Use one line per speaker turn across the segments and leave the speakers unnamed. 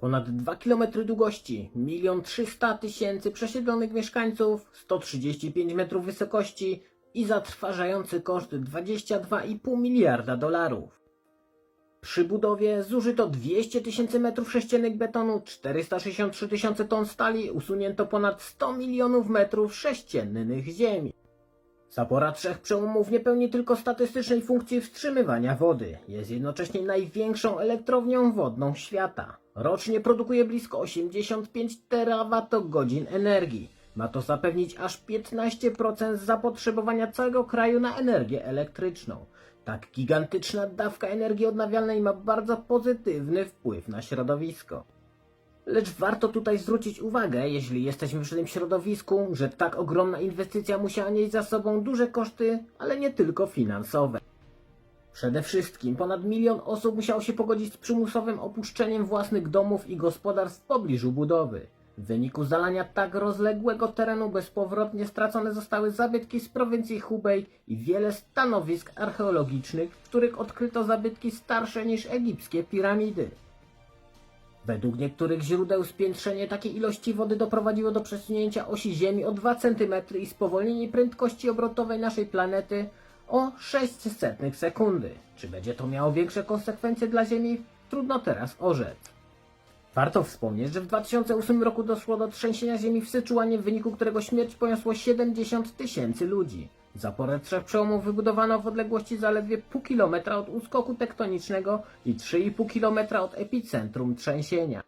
Ponad 2 km długości, 1 300 tysięcy przesiedlonych mieszkańców, 135 metrów wysokości i zatrważający koszt 22,5 miliarda dolarów. Przy budowie zużyto 200 tysięcy metrów sześciennych betonu, 463 tysiące ton stali, usunięto ponad 100 milionów metrów sześciennych ziemi. Zapora trzech przełomów nie pełni tylko statystycznej funkcji wstrzymywania wody. Jest jednocześnie największą elektrownią wodną świata. Rocznie produkuje blisko 85 terawatogodzin energii. Ma to zapewnić aż 15% zapotrzebowania całego kraju na energię elektryczną. Tak gigantyczna dawka energii odnawialnej ma bardzo pozytywny wpływ na środowisko. Lecz warto tutaj zwrócić uwagę, jeśli jesteśmy przy tym środowisku, że tak ogromna inwestycja musiała nieść za sobą duże koszty, ale nie tylko finansowe. Przede wszystkim ponad milion osób musiało się pogodzić z przymusowym opuszczeniem własnych domów i gospodarstw w pobliżu budowy. W wyniku zalania tak rozległego terenu bezpowrotnie stracone zostały zabytki z prowincji Hubei i wiele stanowisk archeologicznych, w których odkryto zabytki starsze niż egipskie piramidy. Według niektórych źródeł spiętrzenie takiej ilości wody doprowadziło do przesunięcia osi Ziemi o 2 cm i spowolnienie prędkości obrotowej naszej planety o 600 sekundy. Czy będzie to miało większe konsekwencje dla Ziemi? Trudno teraz orzec. Warto wspomnieć, że w 2008 roku doszło do trzęsienia ziemi w Syczuanie, w wyniku którego śmierć poniosło 70 tysięcy ludzi. Zaporę przełomów wybudowano w odległości zaledwie pół kilometra od uskoku tektonicznego i 3,5 kilometra od epicentrum trzęsienia.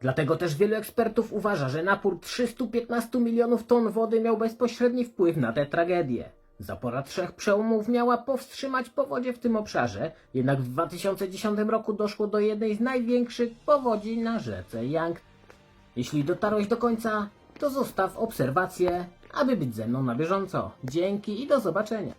Dlatego też wielu ekspertów uważa, że napór 315 milionów ton wody miał bezpośredni wpływ na tę tragedię. Zapora trzech przełomów miała powstrzymać powodzie w tym obszarze, jednak w 2010 roku doszło do jednej z największych powodzi na rzece Yang. Jeśli dotarłeś do końca, to zostaw obserwację, aby być ze mną na bieżąco. Dzięki i do zobaczenia.